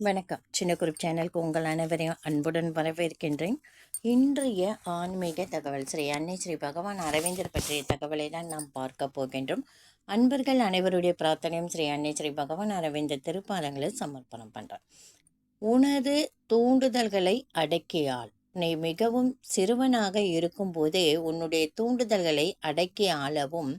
வணக்கம். சின்ன குரூப் சேனலுக்கு உங்கள் அனைவரையும் அன்புடன் வரவேற்கின்றேன். இன்றைய ஆன்மீக தகவல் ஸ்ரீ அன்னை ஸ்ரீ பகவான் அரவிந்தர் பற்றிய தகவலை தான் நாம் பார்க்க போகின்றோம். அன்பர்கள் அனைவருடைய பிரார்த்தனையும் ஸ்ரீ அன்னை ஸ்ரீ பகவான் அரவிந்தர் திருப்பாலங்களில் சமர்ப்பணம் பண்ணுறேன் உனது தூண்டுதல்களை அடக்கியால் நீ மிகவும் சிறுவனாக இருக்கும்போதே உன்னுடைய தூண்டுதல்களை அடக்கி ஆளவும்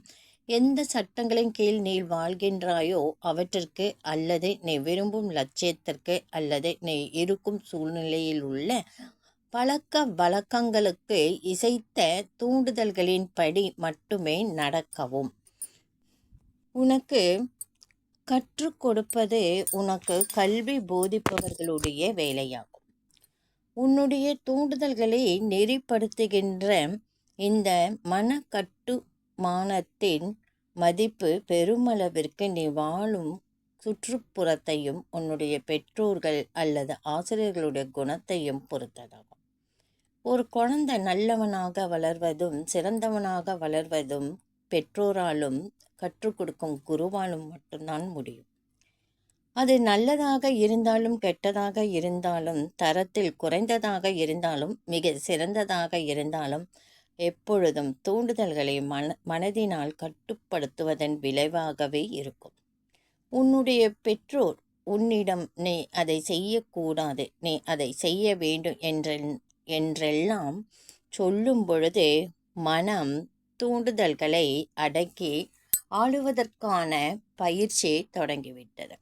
எந்த சட்டங்களின் கீழ் நீ வாழ்கின்றாயோ அவற்றிற்கு அல்லது நீ விரும்பும் லட்சியத்திற்கு அல்லது நீ இருக்கும் சூழ்நிலையில் உள்ள பழக்க வழக்கங்களுக்கு இசைத்த தூண்டுதல்களின் படி மட்டுமே நடக்கவும். உனக்கு கற்றுக் கொடுப்பது உனக்கு கல்வி போதிப்பவர்களுடைய வேலையாகும். உன்னுடைய தூண்டுதல்களை நெறிப்படுத்துகின்ற இந்த மனக்கட்டு மானத்தின் மதிப்பு பெருமளவிற்கு நீ வாழும் சுற்றுப்புறத்தையும் உன்னுடைய பெற்றோர்கள் அல்லது ஆசிரியர்களுடைய குணத்தையும் பொறுத்ததாகும். ஒரு குழந்தை நல்லவனாக வளர்வதும் சிறந்தவனாக வளர்வதும் பெற்றோராலும் கற்றுக் கொடுக்கும் குருவாலும் மட்டும்தான் முடியும். அது நல்லதாக இருந்தாலும் கெட்டதாக இருந்தாலும் தரத்தில் குறைந்ததாக இருந்தாலும் மிக சிறந்ததாக இருந்தாலும் எப்பொழுதும் தூண்டுதல்களை மன மனதினால் கட்டுப்படுத்துவதன் விளைவாகவே இருக்கும். உன்னுடைய பெற்றோர் உன்னிடம் நீ அதை செய்யக்கூடாது நீ அதை செய்ய வேண்டும் என்ற என்றெல்லாம் சொல்லும் பொழுது மனம் தூண்டுதல்களை அடக்கி ஆளுவதற்கான பயிற்சி தொடங்கிவிட்டது.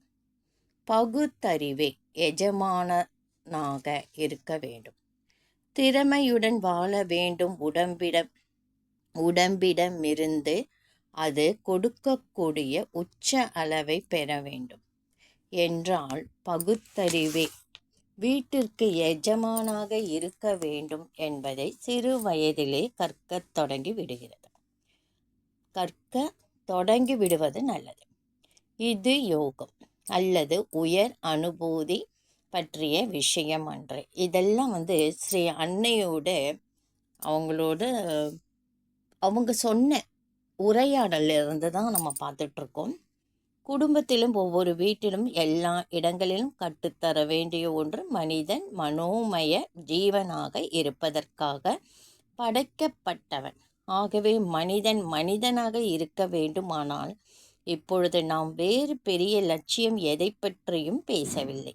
பகுத்தறிவே எஜமானனாக இருக்க வேண்டும். திறமையுடன் வாழ வேண்டும். உடம்பிடம் உடம்பிடமிருந்து அது கொடுக்கக்கூடிய உச்ச அளவை பெற வேண்டும். என்றால் பகுத்தறிவே வீட்டிற்கு எஜமானாக இருக்க வேண்டும் என்பதை சிறு வயதிலே கற்கத் தொடங்கி விடுகிறது. கற்க தொடங்கி விடுவது நல்லது. இது யோகம். அல்லது உயர் அனுபூதி பற்றிய விஷயம் அன்று. இதெல்லாம் வந்து ஸ்ரீ அன்னையோட அவங்களோட அவங்க சொன்ன உரையாடல்ல இருந்து தான் நம்ம பார்த்துட்ருக்கோம். குடும்பத்திலும் ஒவ்வொரு வீட்டிலும் எல்லா இடங்களிலும் கட்டுத்தர வேண்டிய ஒன்று மனிதன் மனோமய ஜீவனாக இருப்பதற்காக படைக்கப்பட்டவன். ஆகவே மனிதன் மனிதனாக இருக்க வேண்டுமானால் இப்பொழுது நாம் வேறு பெரிய லட்சியம் எதை பற்றியும் பேசவில்லை.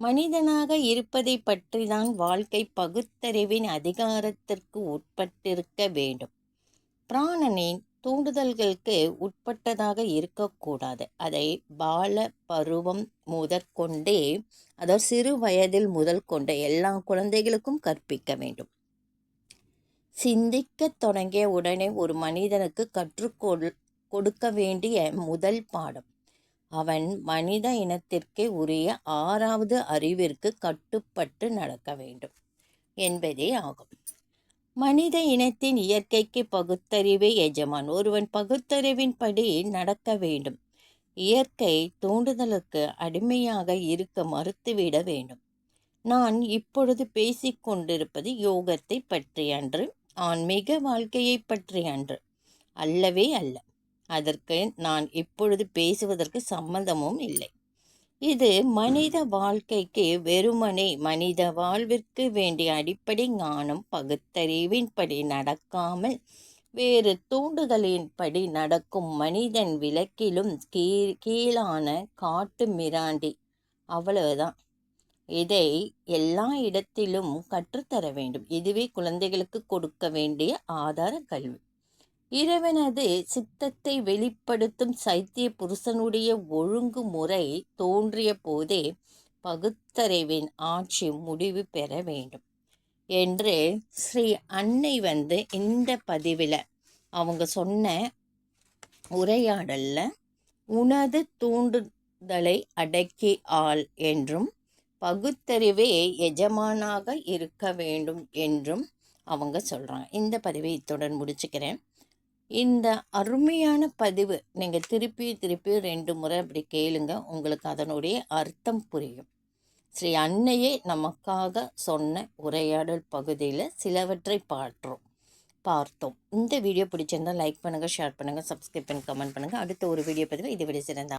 மனிதனாக இருப்பதை பற்றிதான் வாழ்க்கை பகுத்தறிவின் அதிகாரத்திற்கு உட்பட்டிருக்க வேண்டும். பிராணனின் தூண்டுதல்களுக்கு உட்பட்டதாக இருக்கக்கூடாது. அதை பால பருவம் முதற்கொண்டே அதாவது சிறு வயதில் முதல் கொண்ட எல்லா குழந்தைகளுக்கும் கற்பிக்க வேண்டும். சிந்திக்க தொடங்கிய உடனே ஒரு மனிதனுக்கு கற்றுக்கொள் கொடுக்க வேண்டிய முதல் பாடம். அவன் மனித இனத்திற்கே உரிய ஆறாவது அறிவிற்கு கட்டுப்பட்டு நடக்க வேண்டும் என்பதே ஆகும். மனித இனத்தின் இயற்கைக்கு பகுத்தறிவே எஜமான். ஒருவன் பகுத்தறிவின்படி நடக்க வேண்டும். இயற்கை தூண்டுதலுக்கு அடிமையாக இருக்க மறுத்துவிட வேண்டும். நான் இப்பொழுது பேசிக்கொண்டிருப்பது யோகத்தை பற்றி அன்று ஆன்மீக வாழ்க்கையை பற்றி அன்று அல்லவே அல்ல. அதற்கு நான் இப்பொழுது பேசுவதற்கு சம்மந்தமும் இல்லை. இது மனித வாழ்க்கைக்கு வெறுமனே மனித வாழ்விற்கு வேண்டிய அடிப்படை ஞானம் பகுத்தறிவின்படி நடக்காமல் வேறு தூண்டுதலின்படி நடக்கும் மனிதன் விளக்கிலும் கீ கீழான காட்டு மிராண்டி அவ்வளவுதான். இதை எல்லா இடத்திலும் கற்றுத்தர வேண்டும். இதுவே குழந்தைகளுக்கு கொடுக்க வேண்டிய ஆதார கல்வி. இறைவனது சித்தத்தை வெளிப்படுத்தும் சைத்திய புருஷனுடைய ஒழுங்குமுறை தோன்றிய போதே பகுத்தறிவின் ஆட்சி முடிவு பெற வேண்டும். என்று ஸ்ரீ அன்னை வந்து இந்த பதிவில் அவங்க சொன்ன உரையாடல்ல உனது தூண்டுதலை அடக்கி ஆள் என்றும் பகுத்தறிவே எஜமானாக இருக்க வேண்டும் என்றும் அவங்க சொல்கிறாங்க இந்த பதிவை இத்துடன் முடிச்சுக்கிறேன். இந்த அருமையான பதிவு நீங்கள் திருப்பி திருப்பி ரெண்டு முறை அப்படி கேளுங்க. உங்களுக்கு அதனுடைய அர்த்தம் புரியும். ஸ்ரீ அன்னையே நமக்காக சொன்ன உரையாடல் பகுதியில் சிலவற்றை பாற்றோம் பார்த்தோம். இந்த வீடியோ பிடிச்சிருந்தால் லைக் பண்ணுங்கள் ஷேர் பண்ணுங்கள் சப்ஸ்கிரைப் பண்ணி கமெண்ட் பண்ணுங்கள் அடுத்த ஒரு வீடியோ பதிவு இதை விட சிறந்த